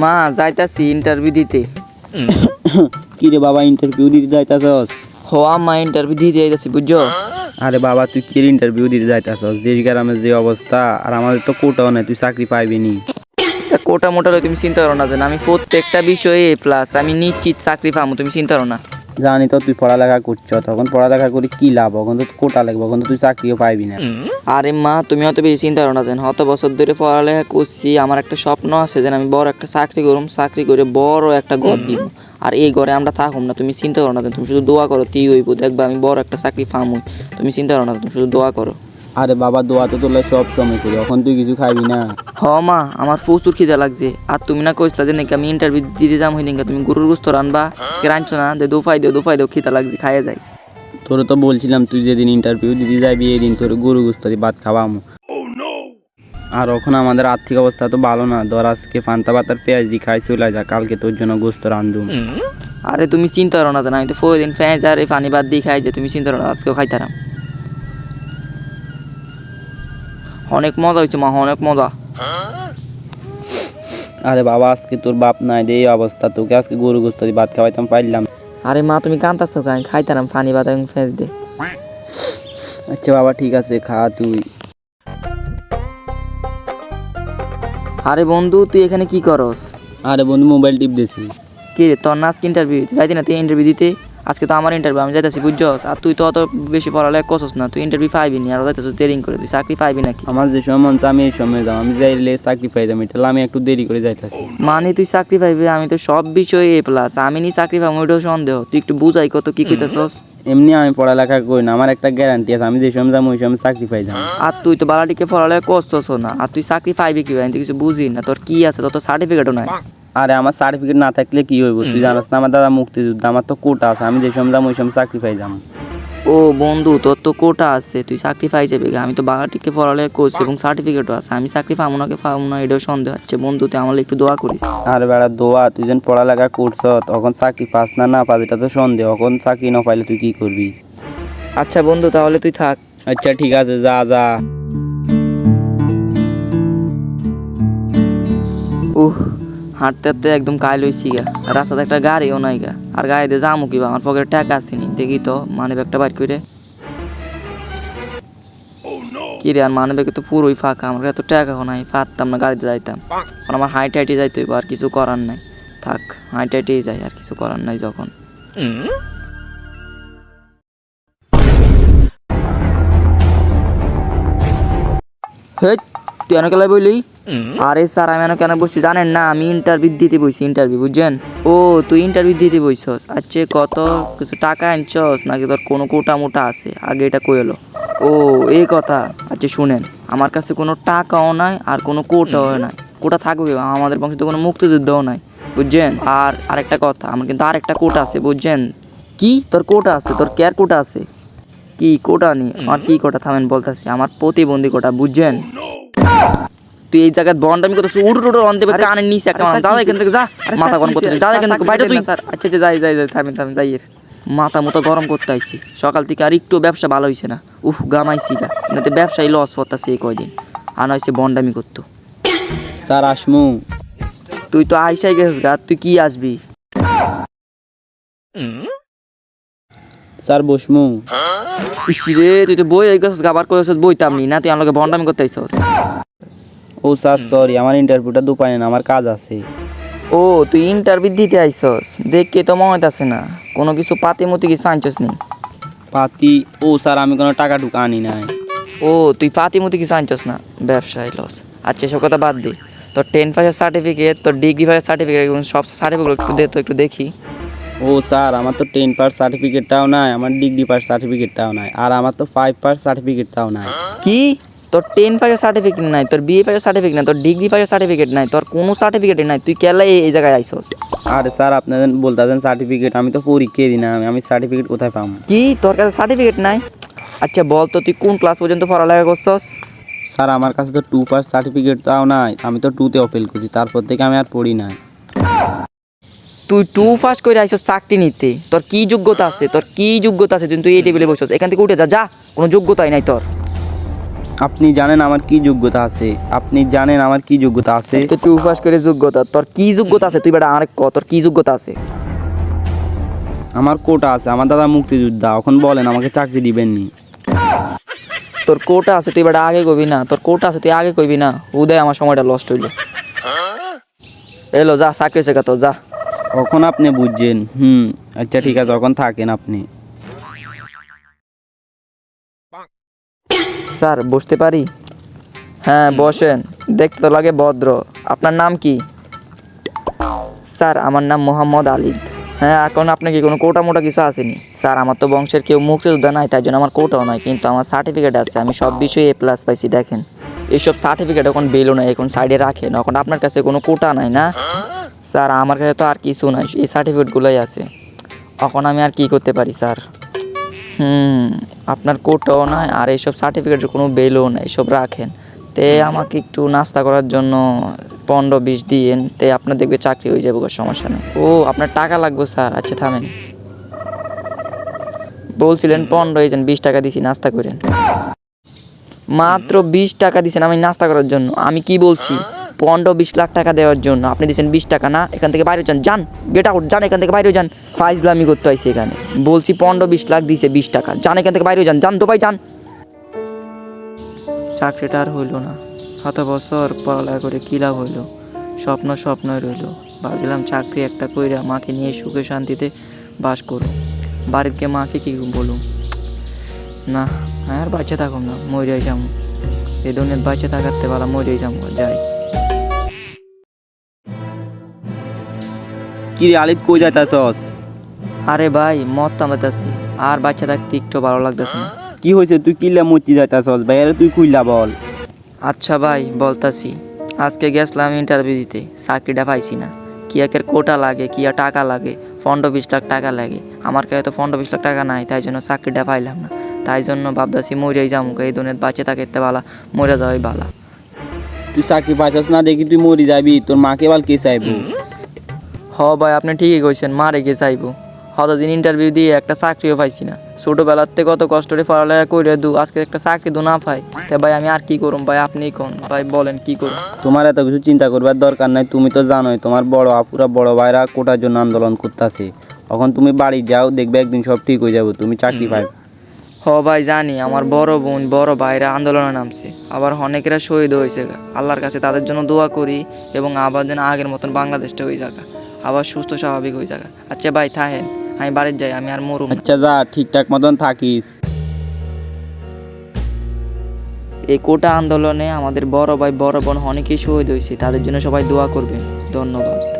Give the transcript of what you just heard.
মা যাইতাছি ইন্টারভিউ দিতে। কি রে বাবা ইন্টারভিউ দিতে যাইতাছস? হো আম্মা ইন্টারভিউ দিতে যাইতাছি বুঝছ? আরে বাবা তুই কি ইন্টারভিউ দিতে যাইতাছস? দেশ গ্রামের যে অবস্থা আর আমাদের তো কোটাও নাই তুই চাকরি পাইবি নি। তা কোটা মোটা তুমি চিন্তা করো না যেন আমি প্রত্যেকটা বিষয়ে প্লাস আমি নিশ্চিত চাকরি পাবো তুমি চিন্তা করো না। জানি তো তুই পড়ালেখা করছ তখন পড়ালেখা করি কি লাভ? এখন তো কোটা লাগবে এখন তো তুই চাকরিও পাইবি না। আরে মা তুমি অত বেশি চিন্তা করো না যেন। হত বছর ধরে পড়ালেখা করছি আমার একটা স্বপ্ন আছে যেন আমি বড় একটা চাকরি করুম চাকরি করে বড় একটা ঘর দিব আর এই ঘরে আমরা থাকুম না তুমি চিন্তা করো না তুমি শুধু দোয়া করো তুই হইব দেখবা আমি বড় একটা চাকরি পামুই। তুমি চিন্তা করো না তুমি শুধু দোয়া করো। আরে বাবা দোয়া তো তোলা সব সময় করি এখন তুই কিছু খাবি না? হ মা আমার প্রচুর খিদা লাগছে। আর তুমি না কইসলা যে নাকি আমি ইন্টারভিউ দিতে যাম হই নাকি তুমি গরুর গোস্ত রানবা? আজকে রাঁধছো না দে দুফাই দেও দুফাই দেও খিদা লাগছে খাইয়ে যাই। তোর তো বলছিলাম তুই যেদিন ইন্টারভিউ দিতে যাবি এই দিন তোর গরু গুস্তাদি ভাত খাওয়ামু আর এখন আমাদের আর্থিক অবস্থা তো ভালো না ধর আজকে পান্তা পাতার পেঁয়াজ দিয়ে খাই চলে যা কালকে তোর জন্য গোস্ত রান্ধুম। আরে তুমি চিন্তা করো না জানো আমি তো দিন ফ্যাঁজ আর এই পানি বাদ দিয়ে খাই যে তুমি চিন্তা করো না আজকেও খাইতারাম। অনেক মজা হয়েছে মা অনেক মজা। আরে বাবা আজকে তোর বাপ নাই দে এই অবস্থা তোকে। আজকে গরু গুস্তাদি ভাত খাওয়াইতাম পাইলাম। আরে মা তুমি কান্তাছো কাই খাইতারাম পানি বাদ এবং দে। আচ্ছা বাবা ঠিক আছে খা তুই। আরে বন্ধু তুই এখানে কি করস? আরে বন্ধু মোবাইল টিপ দিছি। কি রে তোর নাচ ইন্টারভিউ যাইতি না তুই ইন্টারভিউ দিতে? আজকে তো আমার ইন্টারভিউ আমি যাইতেছি বুঝছস আর তুই তো অত বেশি পড়ালেখা করছস না তুই ইন্টারভিউ পাইবি না আর যাইতেছ দেরিং করে তুই চাকরি পাইবি নাকি? আমার যে সময় মন আমি এই সময় যাম আমি যাইলে চাকরি পাই যাম এটা আমি একটু দেরি করে যাইতাছি। মানে তুই চাকরি পাইবি আমি তো সব বিষয়ে এ প্লাস আমি নি চাকরি পাবো ওইটাও সন্দেহ তুই একটু বুঝাই কত কি কইতেছস এমনি আমি পড়ালেখা করি না আমার একটা গ্যারান্টি আছে আমি যে সময় যাব ওই সময় চাকরি পাই যাম আর তুই তো বালাটিকে পড়ালেখা করছস না আর তুই চাকরি পাইবি কি আমি তো কিছু বুঝি না তোর কি আছে তোর তো সার্টিফিকেটও নাই। আরে আমার সার্টিফিকেট না থাকলে কি হইব? তুই জানাস না আমার দাদা মুক্তিযুদ্ধ আমার তো কোটা আছে আমি যে সময় যাব ওই সময় চাকরি পাই যাম ও বন্ধু তোর তো কোটা আছে তুই চাকরি পাই যাবি আমি তো বালাটিকে পড়ালেখা করছি এবং সার্টিফিকেটও আছে আমি চাকরি পাবো না পাবো না এটাও সন্দেহ হচ্ছে বন্ধু তুই আমার একটু দোয়া করিস। আর বেড়া দোয়া তুই যেন পড়ালেখা করছ তখন চাকরি পাস না না পাস এটা তো সন্দেহ। এখন চাকরি না পাইলে তুই কি করবি? আচ্ছা বন্ধু তাহলে তুই থাক। আচ্ছা ঠিক আছে যা যা। উহ হাঁটতে হাঁটতে একদম কাইল হয়েছি গা। রাস্তাতে একটা গাড়িও নাই গা। আর গাড়িতে যামু কিবা? আমার পকেটে টাকা আসেনি দেখি তো মানি ব্যাগটা বাইর করে কি রে আর মানি ব্যাগে তো পুরোই ফাঁকা। আমার কাছে তো টাকা নাই পারতাম না গাড়িতে যাইতাম। আর আমার হাইট হাইটে যাইতে হইব আর কিছু করার নাই। থাক হাইট হাইটেই যাই আর কিছু করার নাই যখন। হেই! তুই অনেক লাই বললি আরে স্যার আমি এনে কেন বসছি জানেন না আমি ইন্টারভিউ দিতে বসছি ইন্টারভিউ বুঝছেন? ও তুই ইন্টারভিউ দিতে বসছস আচ্ছা কত কিছু টাকা আনছস? নাকি তোর কোনো কোটা মোটা আছে? আগে এটা কই কইলো। ও এই কথা। আচ্ছা শুনেন আমার কাছে কোনো টাকাও নাই আর কোনো কোটাও নাই। কোটা থাকবে আমাদের বংশে তো কোনো মুক্তিযুদ্ধও নাই বুঝছেন? আর আরেকটা কথা আমার কিন্তু আরেকটা কোটা আছে বুঝছেন? কি? তোর কোটা আছে? তোর কেয়ার কোটা আছে? কি কোটা নি? আমার কি কোটা? থামেন বলতেছি। আমার প্রতিবন্ধী কোটা বুঝছেন? তুই এই জায়গায় বন্ডামি করতেছিস উড়ু উড়ু অন দেবে কানের নিচে একটা মানুষ যা এখান থেকে যা মাথা গরম করতেছিস যা এখান থেকে বাইরে তুই। আচ্ছা আচ্ছা যাই যাই যাই থামেন থামেন যাই এর। মাথা মতো গরম করতে আইছি সকাল থেকে আর একটু ব্যবসা ভালো হইছে না। উফ গামাইছি গা। এনাতে ব্যবসায় লস করতেছে এই কয়দিন। আর নয়ছে বন্ডামি করতো। স্যার আসমু। তুই তো আইসাই গেছিস গা তুই কি আসবি? স্যার বসমু। রে তুই তো বই গেছিস আবার কইছিস বইতাম নি। না তুই আমাকে বন্ডামি করতে আইছস। ও স্যার সরি আমার ইন্টারভিউটা দু পাই না আমার কাজ আছে। ও তুই ইন্টারভিউ দিতে আইছস। দেখে তো মনে না। কোনো কিছু পাতি মতি কিছু আনছস নি? পাতি ও স্যার আমি কোনো টাকা টুকা আনি নাই। ও তুই পাতি মতি কিছু আনছস না? ব্যবসায় লস। আচ্ছা সব কথা বাদ দে। তোর টেন পাসের সার্টিফিকেট তোর ডিগ্রি পাসের সার্টিফিকেট সব সার্টিফিকেট একটু দে তো একটু দেখি। ও স্যার আমার তো টেন পাস সার্টিফিকেটটাও নাই আমার ডিগ্রি পাস সার্টিফিকেটটাও নাই আর আমার তো ফাইভ পাস সার্টিফিকেটটাও নাই। কি? তোর টেন পাসের সার্টিফিকেট নাই তোর বিএ পাসের সার্টিফিকেট নাই তোর ডিগ্রি পাসের সার্টিফিকেট নাই তোর কোনো সার্টিফিকেটই নাই তুই কেলা এই জায়গায় আইছস আরে স্যার আপনাদের বলতেছেন সার্টিফিকেট আমি তো পরীক্ষাই দিই না আমি আমি সার্টিফিকেট কোথায় পাবো? কি? তোর কাছে সার্টিফিকেট নাই? আচ্ছা বল তো তুই কোন ক্লাস পর্যন্ত পড়ালেখা করছস? স্যার আমার কাছে তো টু পাস সার্টিফিকেটটাও নাই আমি তো টুতে অপেল করছি তারপর থেকে আমি আর পড়ি নাই। তুই টু ফার্স্ট করে আইসস চাকরি নিতে তোর কি যোগ্যতা আছে তোর কি যোগ্যতা আছে তুই এই টেবিলে বসছস এখান থেকে উঠে যা যা কোনো যোগ্যতাই নাই তোর। আপনি জানেন আমার কি যোগ্যতা আছে আপনি জানেন আমার কি যোগ্যতা আছে। তুই টু পাস করে যোগ্যতা তোর কি যোগ্যতা আছে তুই বেটা আরেক ক তোর কি যোগ্যতা আছে? আমার কোটা আছে আমার দাদা মুক্তিযোদ্ধা এখন বলেন আমাকে চাকরি দিবেন নি তোর কোটা আছে তুই বেটা আগে কইবি না তোর কোটা আছে তুই আগে কইবি না উদয় আমার সময়টা লস্ট হইল। এলো যা চাকরি শেখা তো যা। কখন আপনি বুঝছেন? হুম আচ্ছা ঠিক আছে এখন থাকেন আপনি? স্যার বসতে পারি? হ্যাঁ বসেন। দেখতে তো লাগে ভদ্র। আপনার নাম কি? স্যার আমার নাম মোহাম্মদ আলিদ। হ্যাঁ এখন আপনার কি কোনো কোটা মোটা কিছু আসেনি? স্যার আমার তো বংশের কেউ মুক্তিযোদ্ধা নাই তাই জন্য আমার কোটাও নয় কিন্তু আমার সার্টিফিকেট আছে আমি সব বিষয়ে এ প্লাস পাইছি দেখেন। এইসব সার্টিফিকেট এখন বেলো নাই এখন সাইডে রাখেন এখন আপনার কাছে কোনো কোটা নাই না? স্যার, আমার কাছে তো আর কিছু নাই, এই সার্টিফিকেটগুলোই আছে। এখন আমি আর কি করতে পারি, স্যার? হুম, আপনার কোটাও নাই, আর এইসব সার্টিফিকেটের কোনো বেলও নাই, এসব রাখেন। তে আমাকে একটু নাস্তা করার জন্য পনেরো বিশ দিন তে আপনার দেখবে চাকরি হয়ে যাবে সমস্যা নেই। ও, আপনার টাকা লাগবে, স্যার। আচ্ছা থামেন। বলছিলেন পনেরো, এই বিশ টাকা দিছি, নাস্তা করেন। মাত্র বিশ টাকা দিছেন, আমি নাস্তা করার জন্য। আমি কি বলছি? পনেরো বিশ লাখ টাকা দেওয়ার জন্য। আপনি দিচ্ছেন বিশ টাকা, না? এখান থেকে বাইরে যান যান গেট আউট যান, এখান থেকে বাইরে যান। ফাইজলামি করতে হয়েছে এখানে। বলছি পনেরো বিশ লাখ দিছে বিশ টাকা, যান, এখান থেকে বাইরে যান যান ভাই যান। চাকরিটা আর হইল না। শত বছর পড়ালেখা করে কী লাভ হইল? স্বপ্ন স্বপ্নই রইল। ভাবছিলাম চাকরি একটা কইরা মাকে নিয়ে সুখে শান্তিতে বাস করো। গিয়ে মাকে কি বলুম? না আর বাচ্চা থাকুম না, মরিয়াই যাব এই ধরনের বাচ্চা থাকাতে পারা মরিয়াই যাব যাই। কি রে আলিদ কই যাইতাছস? আরে ভাই মত তামাতাছি আর বাচ্চা থাকতে একটু ভালো লাগতেছে না। কি হয়েছে? তুই কিল্লা মতি যাইতাছস? ভাই আরে তুই কইলা বল। আচ্ছা ভাই বলতাছি। আজকে গেছিলাম ইন্টারভিউ দিতে। চাকরিটা পাইছি না। কি একের কোটা লাগে কি আর টাকা লাগে। পনেরো বিশ লাখ টাকা লাগে। আমার কাছে তো পনেরো বিশ লাখ টাকা নাই তাই জন্য চাকরিটা পাইলাম না। তাই জন্য ভাবতাছি মরিয়াই যাব এই ধরনের বাচ্চা থাকতে বালা মরে যাওয়াই বালা। তুই চাকরি পাইছস না দেখি তুই মরি যাবি। তোর মাকে বল কে চাইব? ভাই আপনি ঠিকই কইছেন মা রেখে চাইব? হতদিন ইন্টারভিউ দিয়ে একটা চাকরিও পাইছি না। ছোটোবেলার থেকে কত কষ্ট করে পড়ালেখা করে দু আজকে একটা চাকরি দু না পাই। তা ভাই আমি আর কি করুম ভাই আপনি কোন? ভাই বলেন কি করুন তোমার এত কিছু চিন্তা করবার দরকার নাই তুমি তো জানোই তোমার বড় আপুরা বড় ভাইরা কোটার জন্য আন্দোলন করতেছে। এখন তুমি বাড়ি যাও দেখবে একদিন সব ঠিক হয়ে যাব তুমি চাকরি পাই হ ভাই জানি আমার বড় বোন বড় ভাইরা আন্দোলনে নামছে। আবার অনেকেরা শহীদ হয়েছে। আল্লাহর কাছে তাদের জন্য দোয়া করি এবং আবার যেন আগের মতন বাংলাদেশটা হয়ে যাকা আবার সুস্থ স্বাভাবিক হয়ে যাবে। আচ্ছা ভাই থাহেন আমি বাড়ির যাই আমি আর মরুম না। আচ্ছা যা ঠিকঠাক মতন থাকিস। এই কোটা আন্দোলনে আমাদের বড় ভাই বড় বোন অনেকেই শহীদ হয়েছে। তাদের জন্য সবাই দোয়া করবেন। ধন্যবাদ।